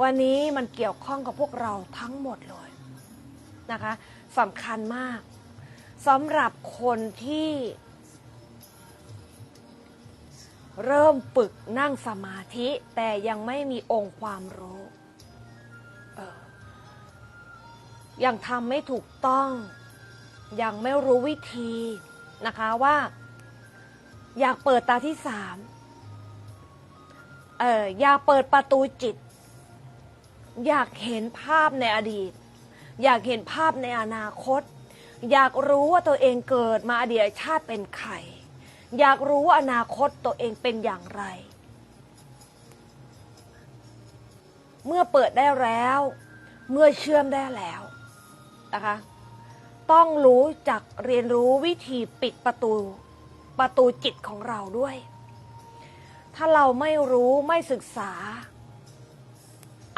วันนี้มันเกี่ยวข้องกับพวกเราทั้งหมดเลยนะคะสำคัญมากสำหรับคนที่ เริ่มฝึกนั่งสมาธิแต่ยังไม่มีองค์ความรู้ออยังทำไม่ถูกต้อง ยังไม่รู้วิธีนะคะว่า อยากเปิดตาที่สามเอออยากเปิดประตูจิต อยากเห็นภาพในอดีต อยากเห็นภาพในอนาคต อยากรู้ว่าตัวเองเกิดมาอดีตชาติเป็นใคร อยากรู้ว่าอนาคตตัวเองเป็นอย่างไร เมื่อเปิดได้แล้ว เมื่อเชื่อมได้แล้วนะคะ ต้องรู้จักเรียนรู้วิธีปิดประตูประตูจิตของเราด้วย ถ้าเราไม่รู้ไม่ศึกษา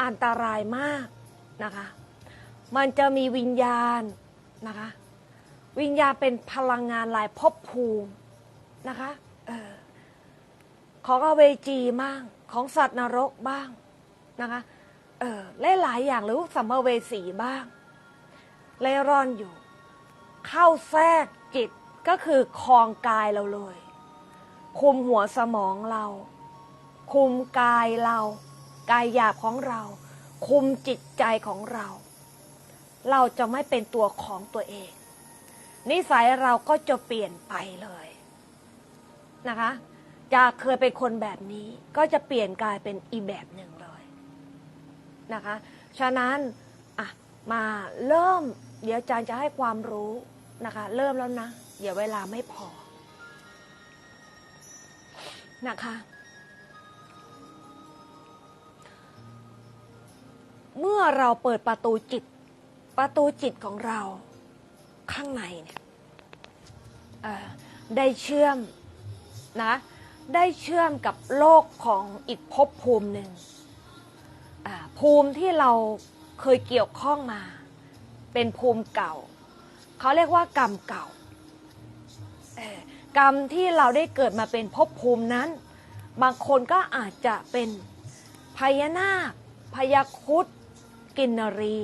อันตรายมากนะคะ มันจะมีวิญญาณนะคะ วิญญาณเป็นพลังงานหลายภพภูมินะคะออของอเวจีบ้างของสัตว์นรกบ้างนะคะเออหลายอย่างหรือสัมภเวสีบ้างเล่ร่อนอยู่ เข้าแทรกจิตก็คือคลองกายเราเลย คุมหัวสมองเรา คุมกายเรา กายหยาบของเรา คุมจิตใจของเรา เราจะไม่เป็นตัวของตัวเอง นิสัยเราก็จะเปลี่ยนไปเลยนะคะจากเคยเป็นคนแบบนี้ก็จะเปลี่ยนกลายเป็นอีแบบหนึ่งเลยนะคะ ฉะนั้นอะมาเริ่ม เดี๋ยวอาจารย์จะให้ความรู้นะคะ เริ่มแล้วนะ เดี๋ยวเวลาไม่พอนะคะ เมื่อเราเปิดประตูจิต ประตูจิตของเราข้างในเนี่ยได้เชื่อมนะได้เชื่อมกับโลกของอีกภพภูมิหนึ่งภูมิที่เราเคยเกี่ยวข้องมา เป็นภูมิเก่า เขาเรียกว่ากรรมเก่ากรรมที่เราได้เกิดมาเป็นภพภูมินั้น บางคนก็อาจจะเป็นพญานาคพญาครุด กินนรี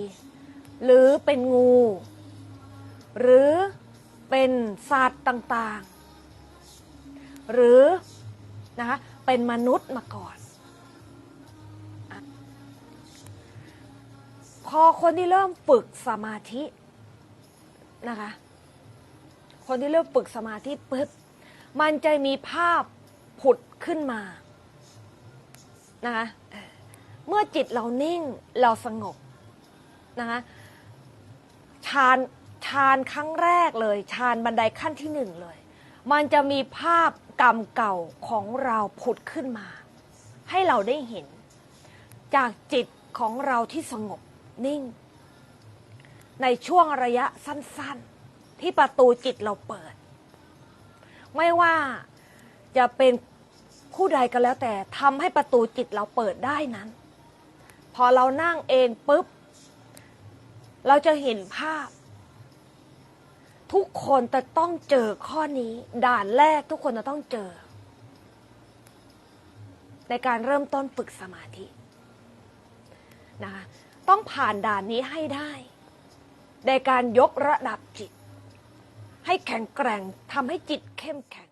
หรือเป็นงู หรือเป็นสัตว์ต่างๆ หรือนะคะเป็นมนุษย์มาก่อน พอคนที่เริ่มฝึกสมาธินะคะ คนที่เริ่มฝึกสมาธิปุ๊บมันจะมีภาพผุดขึ้นมานะคะ เมื่อจิตเรานิ่งเราสงบนะคะฌานฌานครั้งแรกเลยฌานบันไดขั้นที่หนึ่งเลย มันจะมีภาพกรรมเก่าของเราผุดขึ้นมา ให้เราได้เห็น จากจิตของเราที่สงบนิ่ง ในช่วงระยะสั้นๆ ที่ประตูจิตเราเปิด ไม่ว่าจะเป็นผู้ใดก็แล้วแต่ทำให้ประตูจิตเราเปิดได้นั้น พอเรานั่งเองปุ๊บ เราจะเห็นภาพ ทุกคนจะต้องเจอข้อนี้ ด่านแรกทุกคนจะต้องเจอ ในการเริ่มต้นฝึกสมาธินะคะต้องผ่านด่านนี้ให้ได้ ในการยกระดับจิต ให้แข็งแกร่งทำให้จิตเข้มแข็ง